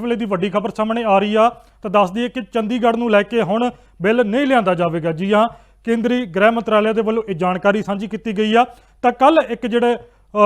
ਵੇਲੇ ਦੀ ਵੱਡੀ ਖਬਰ ਸਾਹਮਣੇ ਆ ਰਹੀ ਆ, ਤਾਂ ਦੱਸ ਦਈਏ ਕਿ ਚੰਡੀਗੜ੍ਹ ਨੂੰ ਲੈ ਕੇ ਹੁਣ ਬਿੱਲ ਨਹੀਂ ਲਿਆਂਦਾ ਜਾਵੇਗਾ। ਜੀ ਹਾਂ, ਕੇਂਦਰੀ ਗ੍ਰਹਿ ਮੰਤਰਾਲੇ ਦੇ ਵੱਲੋਂ ਇਹ ਜਾਣਕਾਰੀ ਸਾਂਝੀ ਕੀਤੀ ਗਈ ਆ। ਤਾਂ ਕੱਲ ਇੱਕ ਜਿਹੜੇ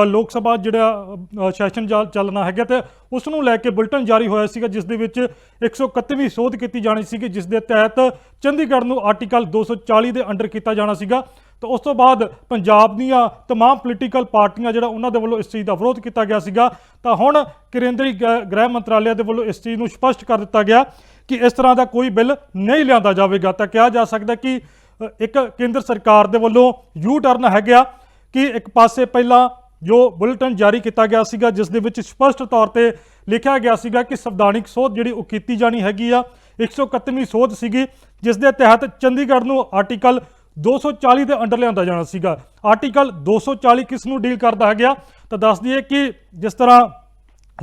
ਲੋਕ ਸਭਾ ਜਿਹੜਾ ਸੈਸ਼ਨ ਚੱਲ- ਚੱਲਣਾ ਹੈਗਾ ਤੇ ਉਸ ਨੂੰ ਲੈ ਕੇ ਬੁਲਟਨ ਜਾਰੀ ਹੋਇਆ ਸੀਗਾ, ਜਿਸ ਦੇ ਵਿੱਚ 131ਵੀਂ ਸੋਧ ਕੀਤੀ ਜਾਣੀ ਸੀਗੀ, ਜਿਸ ਦੇ ਤਹਿਤ ਚੰਡੀਗੜ੍ਹ ਨੂੰ ਆਰਟੀਕਲ 240 ਦੇ ਅੰਡਰ ਕੀਤਾ ਜਾਣਾ ਸੀਗਾ। ਤਾਂ ਉਸ ਤੋਂ ਬਾਅਦ ਪੰਜਾਬ ਦੀਆਂ तमाम ਪੋਲੀਟੀਕਲ ਪਾਰਟੀਆਂ ਜਿਹੜਾ ਉਹਨਾਂ ਦੇ ਵੱਲੋਂ ਇਸ ਚੀਜ਼ ਦਾ ਵਿਰੋਧ ਕੀਤਾ ਗਿਆ ਸੀਗਾ ਤਾਂ ਹੁਣ ਕੇਂਦਰੀ ਗ- ਗ੍ਰਹਿ ਮੰਤਰਾਲੇ ਦੇ ਵੱਲੋਂ ਇਸ ਚੀਜ਼ ਨੂੰ ਸਪਸ਼ਟ ਕਰ ਦਿੱਤਾ ਗਿਆ ਕਿ ਇਸ ਤਰ੍ਹਾਂ ਦਾ ਕੋਈ ਬਿੱਲ ਨਹੀਂ ਲਿਆਂਦਾ ਜਾਵੇਗਾ ਤਾਂ ਕਿਹਾ ਜਾ ਸਕਦਾ ਕਿ ਅ, ਇੱਕ ਕੇਂਦਰ ਸਰਕਾਰ ਦੇ ਵੱਲੋਂ ਯੂ ਟਰਨ ਹੈਗਾ ਕਿ ਇੱਕ ਪਾਸੇ ਪਹਿਲਾਂ ਜੋ ਬੁਲੇਟਿਨ ਜਾਰੀ ਕੀਤਾ ਗਿਆ ਸੀਗਾ ਜਿਸ ਦੇ ਵਿੱਚ ਸਪਸ਼ਟ ਤੌਰ ਤੇ ਲਿਖਿਆ ਗਿਆ ਸੀਗਾ ਕਿ ਸੰਵਿਧਾਨਿਕ ਸੋਧ ਜਿਹੜੀ ਉਹ ਕੀਤੀ ਜਾਣੀ ਹੈਗੀ ਆ 131ਵੀਂ ਸੋਧ ਸੀਗੀ ਜਿਸ ਦੇ ਤਹਿਤ ਚੰਡੀਗੜ੍ਹ ਨੂੰ ਆਰਟੀਕਲ 240 ਦੇ ਅੰਡਰ ਲਿਆਂਦਾ ਜਾਣਾ ਸੀਗਾ। ਆਰਟੀਕਲ 240 ਕਿਸ ਨੂੰ ਡੀਲ ਕਰਦਾ ਹੈਗਾ? ਤਾਂ ਦੱਸ ਦਈਏ ਕਿ ਜਿਸ ਤਰ੍ਹਾਂ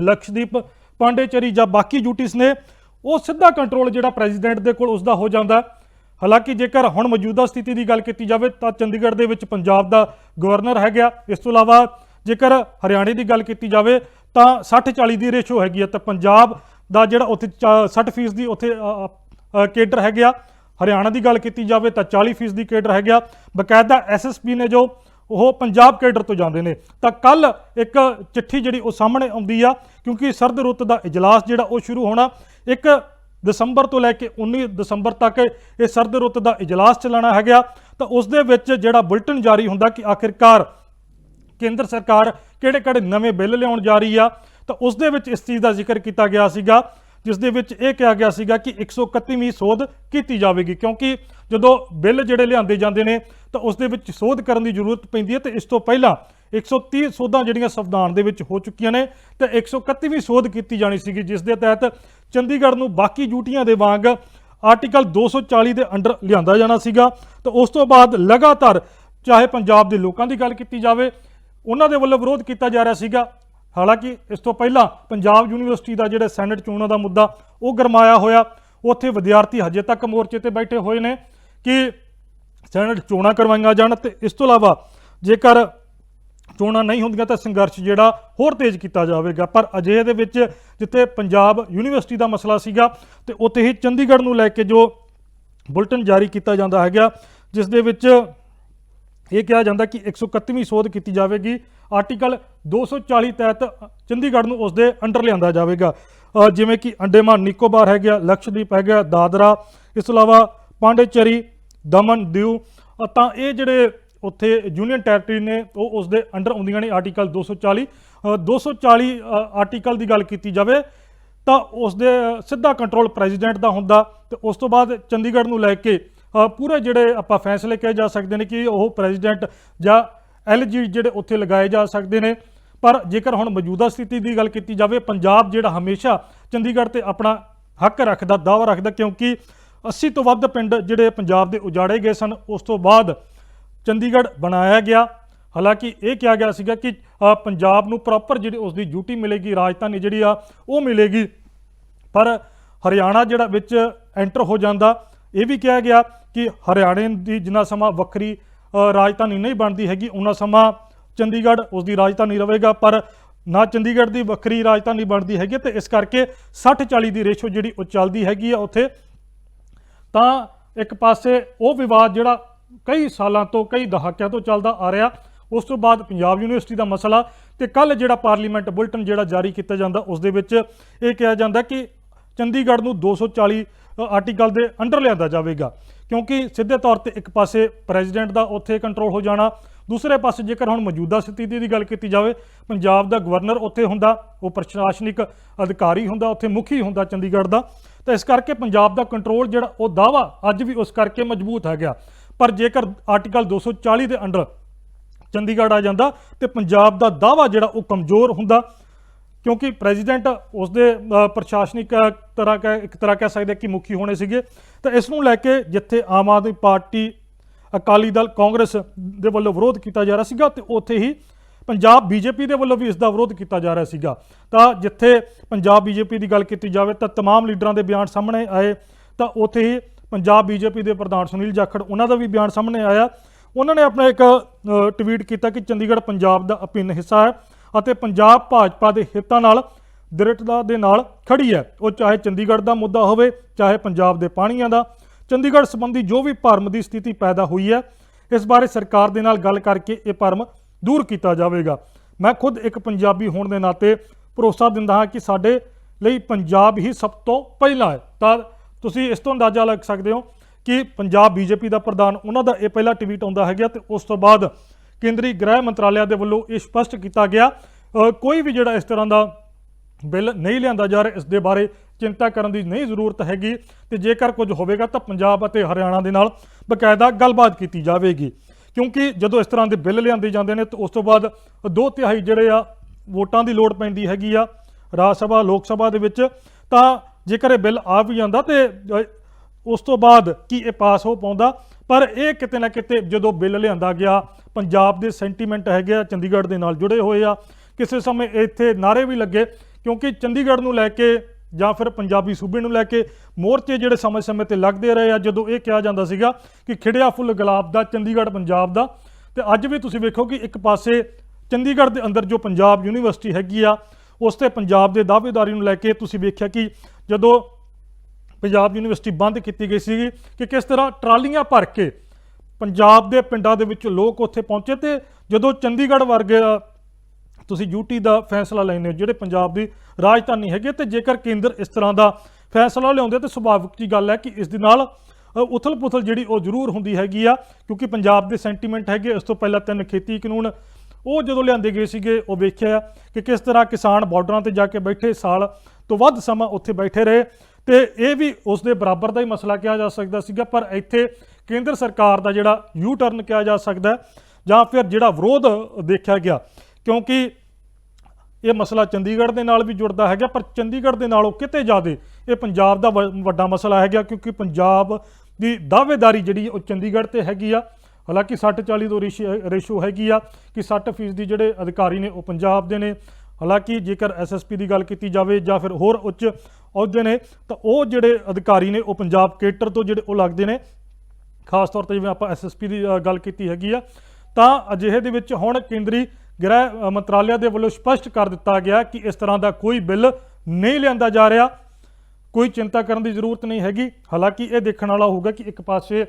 ਲਕਸ਼ਦੀਪ ਪਾਂਡੇਚਰੀ ਜਾਂ ਬਾਕੀ ਡਿਊਟੀਆਂ ਨੇ ਉਹ ਸਿੱਧਾ ਕੰਟਰੋਲ ਜਿਹੜਾ ਪ੍ਰੈਜ਼ੀਡੈਂਟ ਦੇ ਕੋਲ ਉਸਦਾ ਹੋ ਜਾਂਦਾ ਹਾਲਾਂਕਿ ਜੇਕਰ ਹੁਣ ਮੌਜੂਦਾ ਸਥਿਤੀ ਦੀ ਗੱਲ ਕੀਤੀ ਜਾਵੇ ਤਾਂ ਚੰਡੀਗੜ੍ਹ ਦੇ ਵਿੱਚ ਪੰਜਾਬ ਦਾ ਗਵਰਨਰ ਹੈਗਾ। ਇਸ ਤੋਂ ਇਲਾਵਾ ਜੇਕਰ ਹਰਿਆਣੇ ਦੀ ਗੱਲ ਕੀਤੀ ਜਾਵੇ ਤਾਂ 60 40 ਦੀ ਰੇਸ਼ੋ ਹੈਗੀ ਆ ਤਾਂ ਪੰਜਾਬ ਦਾ ਜਿਹੜਾ ਉੱਥੇ 60% ਦੀ ਉੱਥੇ ਅ, ਅ, ਕੇਡਰ ਹੈਗਾ। ਹਰਿਆਣਾ ਦੀ ਗੱਲ ਕੀਤੀ ਜਾਵੇ ਤਾਂ 40% ਦੀ ਕੇਡਰ ਹੈਗਾ ਬਕਾਇਦਾ ਐਸਐਸਪੀ ਨੇ ਜੋ ਉਹ ਪੰਜਾਬ ਕੇਡਰ ਤੋਂ ਜਾਂਦੇ ਨੇ। ਤਾਂ ਕੱਲ ਇੱਕ ਚਿੱਠੀ ਜਿਹੜੀ ਉਹ ਸਾਹਮਣੇ ਆਉਂਦੀ ਆ, ਕਿਉਂਕਿ ਸਰਦ ਰੁੱਤ ਦਾ ਇਜਲਾਸ ਜਿਹੜਾ ਉਹ ਸ਼ੁਰੂ ਹੋਣਾ ਇੱਕ ਦਸੰਬਰ ਤੋਂ ਲੈ ਕੇ 19 ਦਸੰਬਰ ਤੱਕ ਇਹ ਸਰਦ ਰੁੱਤ ਦਾ ਇਜਲਾਸ ਚੱਲਣਾ ਹੈਗਾ। ਤਾਂ ਉਸ ਦੇ ਵਿੱਚ ਜਿਹੜਾ ਬੁਲਟਨ ਜਾਰੀ ਹੁੰਦਾ ਕਿ ਆਖਿਰਕਾਰ ਕੇਂਦਰ ਸਰਕਾਰ ਕਿਹੜੇ-ਕਿਹੜੇ ਨਵੇਂ ਬਿੱਲ ਲਿਆਉਣ ਜਾ ਰਹੀ ਆ, ਤਾਂ ਉਸ ਦੇ ਵਿੱਚ ਇਸ ਚੀਜ਼ ਦਾ ਜ਼ਿਕਰ ਕੀਤਾ ਗਿਆ ਸੀਗਾ। ਜਿਸ ਦੇ ਵਿੱਚ ਇਹ ਕਿਹਾ ਗਿਆ ਸੀਗਾ ਕਿ 131ਵੀਂ ਸੋਧ ਕੀਤੀ ਜਾਵੇਗੀ, ਕਿਉਂਕਿ ਜਦੋਂ ਬਿੱਲ ਜਿਹੜੇ ਲਿਆਂਦੇ ਜਾਂਦੇ ਨੇ, ਤਾਂ ਉਸ ਦੇ ਵਿੱਚ ਸੋਧ ਕਰਨ ਦੀ ਜ਼ਰੂਰਤ ਪੈਂਦੀ ਹੈ ਤੇ ਇਸ ਤੋਂ ਪਹਿਲਾਂ 130 ਸੋਧਾਂ ਜਿਹੜੀਆਂ ਸੰਵਿਧਾਨ ਦੇ ਵਿੱਚ ਹੋ ਚੁੱਕੀਆਂ ਨੇ, ਤੇ 131ਵੀਂ ਸੋਧ ਕੀਤੀ ਜਾਣੀ ਸੀਗੀ, ਜਿਸ ਦੇ ਤਹਿਤ ਚੰਡੀਗੜ੍ਹ ਨੂੰ ਬਾਕੀ ਡਿਊਟੀਆਂ ਦੇ ਵਾਂਗ ਆਰਟੀਕਲ 240 ਦੇ ਅੰਡਰ ਲਿਆਂਦਾ ਜਾਣਾ ਸੀਗਾ, ਤਾਂ ਉਸ ਤੋਂ ਬਾਅਦ ਲਗਾਤਾਰ ਚਾਹੇ ਪੰਜਾਬ ਦੇ ਲੋਕਾਂ ਦੀ ਗੱਲ ਕੀਤੀ ਜਾਵੇ, ਉਹਨਾਂ ਦੇ ਵੱਲੋਂ ਵਿਰੋਧ ਕੀਤਾ ਜਾ ਰਿਹਾ ਸੀਗਾ ਹਾਲਾਂਕਿ ਇਸ ਤੋਂ ਪਹਿਲਾਂ ਪੰਜਾਬ ਯੂਨੀਵਰਸਿਟੀ ਦਾ ਜਿਹੜਾ ਸੈਨੇਟ ਚੋਣਾਂ ਦਾ ਮੁੱਦਾ, ਉਹ ਗਰਮਾਇਆ ਹੋਇਆ। ਉੱਥੇ ਵਿਦਿਆਰਥੀ ਹਜੇ ਤੱਕ ਮੋਰਚੇ ਤੇ ਬੈਠੇ ਹੋਏ ਨੇ ਕਿ ਸੈਨੇਟ ਚੋਣਾਂ ਕਰਵਾਈਆਂ ਜਾਣ ਤੇ ਇਸ ਤੋਂ ਇਲਾਵਾ ਜੇਕਰ ਚੋਣਾਂ ਨਹੀਂ ਹੁੰਦੀਆਂ ਤਾਂ ਸੰਘਰਸ਼ ਜਿਹੜਾ, ਹੋਰ ਤੇਜ਼ ਕੀਤਾ ਜਾਵੇਗਾ। ਪਰ ਅਜੇ ਦੇ ਵਿੱਚ ਜਿੱਥੇ ਪੰਜਾਬ ਯੂਨੀਵਰਸਿਟੀ ਦਾ ਮਸਲਾ ਸੀਗਾ ਤੇ ਉੱਥੇ ਹੀ ਚੰਡੀਗੜ੍ਹ ਨੂੰ ਲੈ ਕੇ ਜੋ ਬੁਲਟਨ ਜਾਰੀ ਕੀਤਾ ਜਾਂਦਾ ਹੈਗਾ, ਜਿਸ ਦੇ ਵਿੱਚ ਇਹ ਕਿਹਾ ਜਾਂਦਾ ਕਿ 131ਵੀਂ ਸੋਧ ਕੀਤੀ ਜਾਵੇਗੀ। ਆਰਟੀਕਲ 240 ਤਹਿਤ ਚੰਡੀਗੜ੍ਹ ਨੂੰ ਉਸ ਦੇ ਅੰਡਰ ਲਿਆਂਦਾ ਜਾਵੇਗਾ। ਜਿਵੇਂ ਕਿ ਅੰਡੇਮਾਨ ਨਿਕੋਬਾਰ ਹੈ ਗਿਆ ਲਕਸ਼ਦੀਪ ਹੈ ਗਿਆ ਦਾਦਰਾ ਇਸ ਤੋਂ ਇਲਾਵਾ ਪਾਂਡੇਚਰੀ ਦਮਨ ਦਿਊ। ਤਾਂ ਇਹ ਜਿਹੜੇ ਉੱਥੇ ਯੂਨੀਅਨ ਟੈਰੀਟਰੀ ਨੇ ਉਹ ਉਸ ਦੇ ਅੰਡਰ ਆਉਂਦੀਆਂ ਨੇ ਆਰਟੀਕਲ 240 ਅ, 240 ਅ, ਆਰਟੀਕਲ ਦੀ ਗੱਲ ਕੀਤੀ ਜਾਵੇ ਤਾਂ ਉਸ ਦੇ ਸਿੱਧਾ ਕੰਟਰੋਲ ਪ੍ਰੈਜ਼ੀਡੈਂਟ ਦਾ ਹੁੰਦਾ ਤੇ ਉਸ ਤੋਂ ਬਾਅਦ ਚੰਡੀਗੜ੍ਹ ਨੂੰ ਲੈ ਕੇ ਪੂਰੇ ਜਿਹੜੇ ਆਪਾਂ ਫੈਸਲੇ ਕਹੇ ਜਾ ਸਕਦੇ ਨੇ ਕਿ ਉਹ ਪ੍ਰੈਜ਼ੀਡੈਂਟ ਜਾਂ ਐਲਜੀ ਜਿਹੜੇ ਉੱਥੇ ਲਗਾਏ ਜਾ ਸਕਦੇ ਨੇ। ਪਰ ਜੇਕਰ ਹੁਣ ਮੌਜੂਦਾ ਸਥਿਤੀ ਦੀ ਗੱਲ ਕੀਤੀ ਜਾਵੇ, ਪੰਜਾਬ ਜਿਹੜਾ ਹਮੇਸ਼ਾ ਚੰਡੀਗੜ੍ਹ ਤੇ ਆਪਣਾ ਹੱਕ ਰੱਖਦਾ, ਦਾਅਵਾ ਰੱਖਦਾ, ਕਿਉਂਕਿ 80 ਤੋਂ ਵੱਧ ਪਿੰਡ ਜਿਹੜੇ ਪੰਜਾਬ ਦੇ ਉਜਾੜੇ ਗਏ ਸਨ, ਉਸ ਤੋਂ ਬਾਅਦ ਚੰਡੀਗੜ੍ਹ ਬਣਾਇਆ ਗਿਆ। ਹਾਲਾਂਕਿ ਇਹ ਕਿਹਾ ਗਿਆ ਸੀਗਾ ਕਿ ਪੰਜਾਬ ਨੂੰ ਪ੍ਰੋਪਰ ਜਿਹੜੀ ਉਸ ਦੀ ਡਿਊਟੀ ਮਿਲੇਗੀ, ਰਾਜਧਾਨੀ ਜਿਹੜੀ ਆ, ਉਹ ਮਿਲੇਗੀ। ਪਰ ਹਰਿਆਣਾ ਜਿਹੜਾ ਵਿੱਚ ਐਂਟਰ ਹੋ ਜਾਂਦਾ, ਇਹ ਵੀ ਕਿਹਾ ਗਿਆ ਕਿ ਹਰਿਆਣੇ ਦੀ ਜਿੰਨਾ ਸਮਾਂ ਵੱਖਰੀ ਰਾਜਧਾਨੀ ਨਹੀਂ ਬਣਦੀ ਹੈਗੀ ਉਹਨਾਂ ਸਮਾਂ ਚੰਡੀਗੜ੍ਹ ਉਸ ਦੀ ਰਾਜਧਾਨੀ ਰਹੇਗਾ ਪਰ ਨਾ ਚੰਡੀਗੜ੍ਹ ਦੀ ਵੱਖਰੀ ਰਾਜਧਾਨੀ ਬਣਦੀ ਹੈਗੀ ਤੇ ਇਸ ਕਰਕੇ 60 40 ਦੀ ਰੇਸ਼ੋ ਜਿਹੜੀ ਉਹ ਚੱਲਦੀ ਹੈਗੀ ਆ ਉੱਥੇ। ਤਾਂ ਇੱਕ ਪਾਸੇ ਉਹ ਵਿਵਾਦ ਜਿਹੜਾ ਕਈ ਸਾਲਾਂ ਤੋਂ ਕਈ ਦਹਾਕਿਆਂ ਤੋਂ ਚੱਲਦਾ ਆ ਰਿਹਾ ਉਸ ਤੋਂ ਬਾਅਦ ਪੰਜਾਬ ਯੂਨੀਵਰਸਿਟੀ ਦਾ ਮਸਲਾ ਤੇ ਕੱਲ ਜਿਹੜਾ ਪਾਰਲੀਮੈਂਟ ਬੁਲਟਨ ਜਿਹੜਾ ਜਾਰੀ ਕੀਤਾ ਜਾਂਦਾ ਉਸ ਦੇ ਵਿੱਚ ਇਹ ਕਿਹਾ ਜਾਂਦਾ ਕਿ ਚੰਡੀਗੜ੍ਹ ਨੂੰ 240 ਅ, ਆਰਟੀਕਲ ਦੇ ਅੰਡਰ ਲਿਆਂਦਾ ਜਾਵੇਗਾ। ਕਿਉਂਕਿ ਸਿੱਧੇ ਤੌਰ ਤੇ ਇੱਕ ਪਾਸੇ ਪ੍ਰੈਜ਼ੀਡੈਂਟ ਦਾ ਉੱਥੇ ਕੰਟਰੋਲ ਹੋ ਜਾਣਾ, ਦੂਸਰੇ ਪਾਸੇ ਜੇਕਰ ਹੁਣ ਮੌਜੂਦਾ ਸਥਿਤੀ ਦੀ ਗੱਲ ਕੀਤੀ ਜਾਵੇ, ਪੰਜਾਬ ਦਾ ਗਵਰਨਰ ਉੱਥੇ ਹੁੰਦਾ, ਉਹ ਪ੍ਰਸ਼ਾਸਨਿਕ ਅਧਿਕਾਰੀ ਹੁੰਦਾ, ਉੱਥੇ ਮੁਖੀ ਹੁੰਦਾ ਚੰਡੀਗੜ੍ਹ ਦਾ। ਤਾਂ ਇਸ ਕਰਕੇ ਪੰਜਾਬ ਦਾ ਕੰਟਰੋਲ ਜਿਹੜਾ, ਉਹ ਦਾਵਾ ਅੱਜ ਵੀ ਉਸ ਕਰਕੇ ਮਜ਼ਬੂਤ ਹੈਗਾ। ਪਰ ਜੇਕਰ ਆਰਟੀਕਲ 240 ਦੇ ਅੰਡਰ ਚੰਡੀਗੜ੍ਹ ਆ ਜਾਂਦਾ, ਤੇ ਪੰਜਾਬ ਦਾ ਦਾਵਾ ਜਿਹੜਾ, ਉਹ ਕਮਜ਼ੋਰ ਹੁੰਦਾ। ਕਿਉਂਕਿ ਪ੍ਰੈਜ਼ੀਡੈਂਟ ਉਸ ਦੇ ਅ, ਪ੍ਰਸ਼ਾਸਨਿਕ ਅ, ਤਰ੍ਹਾਂ ਕਹਿ ਇੱਕ ਤਰ੍ਹਾਂ ਕਹਿ ਸਕਦੇ ਕਿ ਮੁਖੀ ਹੋਣੇ ਸੀਗੇ ਤਾਂ ਇਸ ਨੂੰ ਲੈ ਕੇ ਜਿੱਥੇ ਆਮ ਆਦਮੀ ਪਾਰਟੀ ਅਕਾਲੀ ਦਲ ਕਾਂਗਰਸ ਦੇ ਵੱਲੋਂ ਵਿਰੋਧ ਕੀਤਾ ਜਾ ਰਿਹਾ ਸੀਗਾ ਤੇ ਉੱਥੇ ਹੀ ਪੰਜਾਬ ਬੀਜੇਪੀ ਦੇ ਵੱਲੋਂ ਵੀ ਇਸ ਦਾ ਵਿਰੋਧ ਕੀਤਾ ਜਾ ਰਿਹਾ ਸੀਗਾ ਤਾਂ ਜਿੱਥੇ ਪੰਜਾਬ ਬੀਜੇਪੀ ਦੀ ਗੱਲ ਕੀਤੀ ਜਾਵੇ ਤਾਂ तमाम ਲੀਡਰਾਂ ਦੇ ਬਿਆਨ ਸਾਹਮਣੇ ਆਏ ਤਾਂ ਉੱਥੇ ਹੀ ਪੰਜਾਬ ਬੀਜੇਪੀ ਦੇ ਪ੍ਰਧਾਨ ਸੁਨੀਲ ਜਾਖੜ ਉਹਨਾਂ ਦਾ ਵੀ ਬਿਆਨ ਸਾਹਮਣੇ ਆਇਆ ਉਹਨਾਂ ਨੇ ਆਪਣਾ ਇੱਕ ਅ, ਟਵੀਟ ਕੀਤਾ ਕਿ ਚੰਡੀਗੜ੍ਹ ਪੰਜਾਬ ਦਾ ਅਭਿੰਨ ਹਿੱਸਾ ਹੈ ਅਤੇ ਪੰਜਾਬ ਭਾਜਪਾ ਦੇ ਹਿੱਤਾਂ ਨਾਲ ਦ੍ਰਿੜਤਾ ਦੇ ਨਾਲ ਖੜੀ ਹੈ। ਉਹ ਚਾਹੇ ਚੰਡੀਗੜ੍ਹ ਦਾ ਮੁੱਦਾ ਹੋਵੇ, ਚਾਹੇ ਪੰਜਾਬ ਦੇ ਪਾਣੀਆਂ ਦਾ। ਚੰਡੀਗੜ੍ਹ ਸੰਬੰਧੀ ਜੋ ਵੀ ਭਰਮ ਦੀ ਸਥਿਤੀ ਪੈਦਾ ਹੋਈ ਹੈ, ਇਸ ਬਾਰੇ ਸਰਕਾਰ ਦੇ ਨਾਲ ਗੱਲ ਕਰਕੇ ਇਹ ਭਰਮ ਦੂਰ ਕੀਤਾ ਜਾਵੇਗਾ। ਮੈਂ ਖੁਦ ਇੱਕ ਪੰਜਾਬੀ ਹੋਣ ਦੇ ਨਾਤੇ ਭਰੋਸਾ ਦਿੰਦਾ ਹਾਂ ਕਿ ਸਾਡੇ ਲਈ ਪੰਜਾਬ ਹੀ ਸਭ ਤੋਂ ਪਹਿਲਾਂ ਹੈ। ਤਾਂ ਤੁਸੀਂ ਇਸ ਤੋਂ ਅੰਦਾਜ਼ਾ ਲੱਗ ਸਕਦੇ ਹੋ ਕਿ ਪੰਜਾਬ ਬੀਜੇਪੀ ਦਾ ਪ੍ਰਧਾਨ, ਉਹਨਾਂ ਦਾ ਇਹ ਪਹਿਲਾ ਟਵੀਟ ਆਉਂਦਾ ਹੈਗਾ ਤੇ ਉਸ ਤੋਂ ਬਾਅਦ ਕੇਂਦਰੀ ਗ੍ਰਹਿ ਮੰਤਰਾਲਿਆ ਦੇ ਵੱਲੋਂ ਇਹ ਸਪਸ਼ਟ ਕੀਤਾ ਗਿਆ। ਕੋਈ ਵੀ ਜਿਹੜਾ ਇਸ ਤਰ੍ਹਾਂ ਦਾ ਬਿੱਲ ਨਹੀਂ ਲਿਆਂਦਾ ਜਾ ਰਿਹਾ, ਇਸ ਦੇ ਬਾਰੇ ਚਿੰਤਾ ਕਰਨ ਦੀ ਨਹੀਂ ਜ਼ਰੂਰਤ ਹੈਗੀ ਤੇ ਜੇਕਰ ਕੁਝ ਹੋਵੇਗਾ ਤਾਂ ਪੰਜਾਬ ਅਤੇ ਹਰਿਆਣਾ ਦੇ ਨਾਲ ਬਕਾਇਦਾ ਗੱਲਬਾਤ ਕੀਤੀ ਜਾਵੇਗੀ। ਕਿਉਂਕਿ ਜਦੋਂ ਇਸ ਤਰ੍ਹਾਂ ਦੇ ਬਿੱਲ ਲਿਆਂਦੇ ਜਾਂਦੇ ਨੇ ਤਾਂ ਉਸ ਤੋਂ ਬਾਅਦ ਦੋ ਤਿਹਾਈ ਜਿਹੜੇ ਆ, ਵੋਟਾਂ ਦੀ ਲੋੜ ਪੈਂਦੀ ਹੈਗੀ ਆ, ਰਾਜ ਸਭਾ, ਲੋਕ ਸਭਾ ਦੇ ਵਿੱਚ। ਤਾਂ ਜੇਕਰ ਇਹ ਬਿੱਲ ਆ ਵੀ ਜਾਂਦਾ ਤੇ ਉਸ ਤੋਂ ਬਾਅਦ ਕੀ ਇਹ ਪਾਸ ਹੋ ਪਾਉਂਦਾ? ਪਰ ਇਹ ਕਿਤੇ ਨਾ ਕਿਤੇ ਜਦੋਂ ਬਿੱਲ ਲਿਆਂਦਾ ਗਿਆ, ਪੰਜਾਬ ਦੇ ਸੈਂਟੀਮੈਂਟ ਹੈਗੇ ਆ, ਚੰਡੀਗੜ੍ਹ ਦੇ ਨਾਲ ਜੁੜੇ ਹੋਏ ਆ, ਕਿਸੇ ਸਮੇਂ ਇੱਥੇ ਨਾਰੇ ਵੀ ਲੱਗੇ, ਕਿਉਂਕਿ ਚੰਡੀਗੜ੍ਹ ਨੂੰ ਲੈ ਕੇ ਜਾਂ ਫਿਰ ਪੰਜਾਬੀ ਸੂਬੇ ਨੂੰ ਲੈ ਕੇ ਮੋਰਚੇ ਜਿਹੜੇ ਸਮੇਂ-ਸਮੇਂ ਤੇ ਲੱਗਦੇ ਰਹੇ ਆ, ਜਦੋਂ ਇਹ ਕਿਹਾ ਜਾਂਦਾ ਸੀਗਾ ਕਿ ਖਿੜਿਆ ਫੁੱਲ ਗੁਲਾਬ ਦਾ, ਚੰਡੀਗੜ੍ਹ ਪੰਜਾਬ ਦਾ, ਤੇ ਅੱਜ ਵੀ ਤੁਸੀਂ ਵੇਖੋ ਕਿ ਇੱਕ ਪਾਸੇ ਚੰਡੀਗੜ੍ਹ ਦੇ ਅੰਦਰ ਜੋ ਪੰਜਾਬ ਯੂਨੀਵਰਸਿਟੀ ਹੈਗੀ ਆ, ਉਸ ਤੇ ਪੰਜਾਬ ਦੇ ਦਾਅਵੇਦਾਰੀ ਨੂੰ ਲੈ ਕੇ ਤੁਸੀਂ ਵੇਖਿਆ ਕਿ ਜਦੋਂ ਪੰਜਾਬ ਯੂਨੀਵਰਸਿਟੀ ਬੰਦ ਕੀਤੀ ਗਈ ਸੀਗੀ ਕਿ ਕਿਸ ਤਰ੍ਹਾਂ ਟਰਾਲੀਆਂ ਭਰ ਕੇ ਪੰਜਾਬ ਦੇ ਪਿੰਡਾਂ ਦੇ ਵਿੱਚ ਲੋਕ ਉੱਥੇ ਪਹੁੰਚੇ ਤੇ ਜਦੋਂ ਚੰਡੀਗੜ੍ਹ ਵਰਗੇ ਅ, ਤੁਸੀਂ ਯੂਟੀ ਦਾ ਫੈਸਲਾ ਲੈਂਦੇ ਹੋ ਜਿਹੜੇ ਪੰਜਾਬ ਦੀ ਰਾਜਧਾਨੀ ਹੈਗੇ ਤੇ ਜੇਕਰ ਕੇਂਦਰ ਇਸ ਤਰ੍ਹਾਂ ਦਾ ਫੈਸਲਾ ਲਿਆਉਂਦੇ ਤੇ ਸੁਭਾਵਿਕ ਜੀ ਗੱਲ ਹੈ ਕਿ ਇਸ ਦੇ ਨਾਲ ਉਥਲ ਪੁਥਲ ਜਿਹੜੀ ਉਹ ਜ਼ਰੂਰ ਹੁੰਦੀ ਹੈਗੀ ਆ ਕਿਉਂਕਿ ਪੰਜਾਬ ਦੇ ਸੈਂਟੀਮੈਂਟ ਹੈਗੇ ਇਸ ਤੋਂ ਪਹਿਲਾਂ ਤਿੰਨ ਖੇਤੀ ਕਾਨੂੰਨ ਉਹ ਜਦੋਂ ਲਿਆਂਦੇ ਗਏ ਸੀਗੇ ਉਹ ਵੇਖਿਆ ਕਿ ਕਿਸ ਤਰ੍ਹਾਂ ਕਿਸਾਨ ਬਾਰਡਰਾਂ ਤੇ ਜਾ ਕੇ ਬੈਠੇ ਸਾਲ ਤੋਂ ਵੱਧ ਸਮਾਂ ਉੱਥੇ ਬੈਠੇ ਰਹੇ। ਤੇ ਇਹ ਵੀ ਉਸ ਦੇ ਬਰਾਬਰ ਦਾ ਹੀ ਮਸਲਾ ਕਿਹਾ ਜਾ ਸਕਦਾ ਸੀਗਾ, ਪਰ ਇੱਥੇ ਕੇਂਦਰ ਸਰਕਾਰ ਦਾ ਜਿਹੜਾ ਯੂ ਟਰਨ ਕਿਹਾ ਜਾ ਸਕਦਾ ਜਾਂ ਫਿਰ ਜਿਹੜਾ ਵਿਰੋਧ ਦੇਖਿਆ ਗਿਆ, ਕਿਉਂਕਿ ਇਹ ਮਸਲਾ ਚੰਡੀਗੜ੍ਹ ਦੇ ਨਾਲ ਵੀ ਜੁੜਦਾ ਹੈਗਾ, ਪਰ ਚੰਡੀਗੜ੍ਹ ਦੇ ਨਾਲੋਂ ਕਿਤੇ ਜ਼ਿਆਦਾ ਇਹ ਪੰਜਾਬ ਦਾ ਵ- ਵੱਡਾ ਮਸਲਾ ਹੈਗਾ, ਕਿਉਂਕਿ ਪੰਜਾਬ ਦੀ ਦਾਅਵੇਦਾਰੀ ਜਿਹੜੀ ਉਹ ਚੰਡੀਗੜ੍ਹ ਤੇ ਹੈਗੀ ਆ। ਹਾਲਾਂਕਿ 60 40 ਤੋਂ ਰੇਸ਼ੋ ਹੈਗੀ ਆ ਕਿ 60% ਦੀ ਜਿਹੜੇ ਅਧਿਕਾਰੀ ਨੇ ਉਹ ਪੰਜਾਬ ਦੇ ਨੇ। ਹਾਲਾਂਕਿ ਜੇਕਰ ਐਸਐਸਪੀ ਦੀ ਗੱਲ ਕੀਤੀ ਜਾਵੇ ਜਾਂ ਫਿਰ ਹੋਰ ਉੱਚ ਅਹੁਦੇ ਨੇ, ਤਾਂ ਉਹ ਜਿਹੜੇ ਅਧਿਕਾਰੀ ਨੇ, ਉਹ ਪੰਜਾਬ ਕੇਟਰ ਤੋਂ ਜਿਹੜੇ ਉਹ ਲੱਗਦੇ ਨੇ, ਖਾਸ ਤੌਰ ਤੇ ਜਿਵੇਂ ਆਪਾਂ ਐਸਐਸਪੀ ਦੀ ਗੱਲ ਕੀਤੀ ਹੈਗੀ ਆ, ਤਾਂ ਅਜਿਹੇ ਦੇ ਵਿੱਚ ਹੁਣ ਕੇਂਦਰੀ ਗ੍ਰਹਿ ਮੰਤਰਾਲਿਆ ਦੇ ਵੱਲੋਂ ਸਪਸ਼ਟ ਕਰ ਦਿੱਤਾ ਗਿਆ ਕਿ ਇਸ ਤਰ੍ਹਾਂ ਦਾ ਕੋਈ ਬਿੱਲ ਨਹੀਂ ਲਿਆਂਦਾ ਜਾ ਰਿਹਾ। ਕੋਈ ਚਿੰਤਾ ਕਰਨ ਦੀ ਜ਼ਰੂਰਤ ਨਹੀਂ ਹੈਗੀ। ਹਾਲਾਂਕਿ ਇਹ ਦੇਖਣ ਵਾਲਾ ਹੋਊਗਾ ਕਿ ਇੱਕ ਪਾਸੇ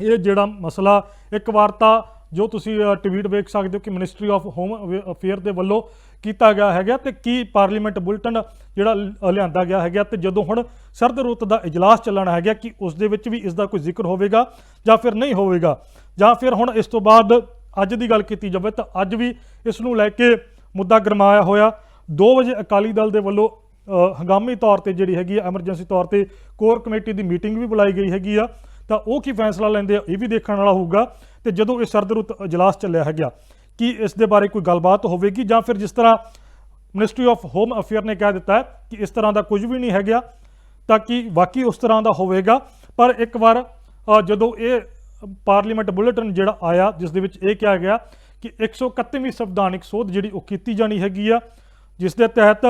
ਇਹ ਜਿਹੜਾ ਮਸਲਾ, ਇੱਕ ਵਾਰ ਤਾਂ ਜੋ ਤੁਸੀਂ ਟਵੀਟ ਵੇਖ ਸਕਦੇ ਹੋ ਕਿ ਮਿਨਿਸਟਰੀ ਆਫ ਹੋਮ ਅਫੇਅਰ ਦੇ ਵੱਲੋਂ ਕੀਤਾ ਗਿਆ ਹੈਗਾ ਤੇ ਕੀ ਪਾਰਲੀਮੈਂਟ ਬੁਲਟਨ ਜਿਹੜਾ ਲਿਆਂਦਾ ਗਿਆ ਹੈਗਾ ਤੇ ਜਦੋਂ ਹੁਣ ਸਰਦ ਰੁੱਤ ਦਾ ਇਜਲਾਸ ਚੱਲਣਾ ਹੈਗਾ ਕਿ ਉਸ ਦੇ ਵਿੱਚ ਵੀ ਇਸ ਦਾ ਕੋਈ ਜ਼ਿਕਰ ਹੋਵੇਗਾ ਜਾਂ ਫਿਰ ਨਹੀਂ ਹੋਵੇਗਾ? ਜਾਂ ਫਿਰ ਹੁਣ ਇਸ ਤੋਂ ਬਾਅਦ ਅੱਜ ਦੀ ਗੱਲ ਕੀਤੀ ਜਾਵੇ ਤਾਂ ਅੱਜ ਵੀ ਇਸ ਨੂੰ ਲੈ ਕੇ ਮੁੱਦਾ ਗਰਮਾਇਆ ਹੋਇਆ। 2 ਵਜੇ ਅਕਾਲੀ ਦਲ ਦੇ ਵੱਲੋਂ ਹੰਗਾਮੀ ਤੌਰ ਤੇ ਜਿਹੜੀ ਹੈਗੀ ਆ ਐਮਰਜੈਂਸੀ ਤੌਰ ਤੇ ਕੋਰ ਕਮੇਟੀ ਦੀ ਮੀਟਿੰਗ ਵੀ ਬੁਲਾਈ ਗਈ ਹੈਗੀ ਆ। ਤਾਂ ਉਹ ਕੀ ਫੈਸਲਾ ਲੈਂਦੇ ਆ, ਇਹ ਵੀ ਦੇਖਣ ਵਾਲਾ ਹੋਊਗਾ। ਤੇ ਜਦੋਂ ਇਹ ਸਰਦ ਰੁੱਤ ਇਜਲਾਸ ਚੱਲਿਆ ਹੈਗਾ, ਕਿ ਇਸ ਦੇ ਬਾਰੇ ਕੋਈ ਗੱਲਬਾਤ ਹੋਵੇਗੀ ਜਾਂ ਫਿਰ ਜਿਸ ਤਰ੍ਹਾਂ ਮਿਨਿਸਟਰੀ ਆਫ ਹੋਮ ਅਫੇਅਰ ਨੇ ਕਹਿ ਦਿੱਤਾ ਕਿ ਇਸ ਤਰ੍ਹਾਂ ਦਾ ਕੁਝ ਵੀ ਨਹੀਂ ਹੈਗਾ, ਤਾਂ ਕਿ ਵਾਕਈ ਉਸ ਤਰ੍ਹਾਂ ਦਾ ਹੋਵੇਗਾ? ਪਰ ਇੱਕ ਵਾਰ ਜਦੋਂ ਇਹ ਪਾਰਲੀਮੈਂਟ ਬੁਲੇਟਿਨ ਜਿਹੜਾ ਆਇਆ, ਜਿਸ ਦੇ ਵਿੱਚ ਇਹ ਕਿਹਾ ਗਿਆ ਕਿ 131ਵੀਂ ਸੰਵਿਧਾਨਿਕ ਸੋਧ ਜਿਹੜੀ ਉਹ ਕੀਤੀ ਜਾਣੀ ਹੈਗੀ ਆ, ਜਿਸ ਦੇ ਤਹਿਤ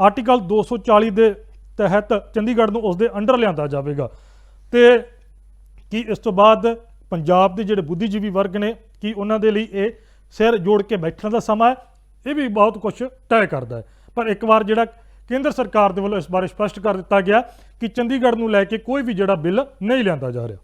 ਆਰਟੀਕਲ 240 ਦੇ ਤਹਿਤ ਚੰਡੀਗੜ੍ਹ ਨੂੰ ਉਸ ਦੇ ਅੰਡਰ ਲਿਆਂਦਾ ਜਾਵੇਗਾ। ਤੇ ਕਿ ਇਸ ਤੋਂ ਬਾਅਦ ਪੰਜਾਬ ਦੇ ਜਿਹੜੇ ਬੁੱਧੀਜੀਵੀ ਵਰਗ ਨੇ, ਕਿ ਉਹਨਾਂ ਦੇ ਲਈ ਇਹ ਸਿਰ ਜੋੜ ਕੇ ਬੈਠਣ ਦਾ ਸਮਾਂ ਹੈ? ਇਹ ਵੀ ਬਹੁਤ ਕੁਝ ਤੈਅ ਕਰਦਾ ਹੈ। ਪਰ ਇੱਕ ਵਾਰ ਜਿਹੜਾ ਕੇਂਦਰ ਸਰਕਾਰ ਦੇ ਵੱਲੋਂ ਇਸ ਬਾਰੇ ਸਪਸ਼ਟ ਕਰ ਦਿੱਤਾ ਗਿਆ ਕਿ ਚੰਡੀਗੜ੍ਹ ਨੂੰ ਲੈ ਕੇ ਕੋਈ ਵੀ ਜਿਹੜਾ ਬਿੱਲ ਨਹੀਂ ਲਿਆਂਦਾ ਜਾ ਰਿਹਾ।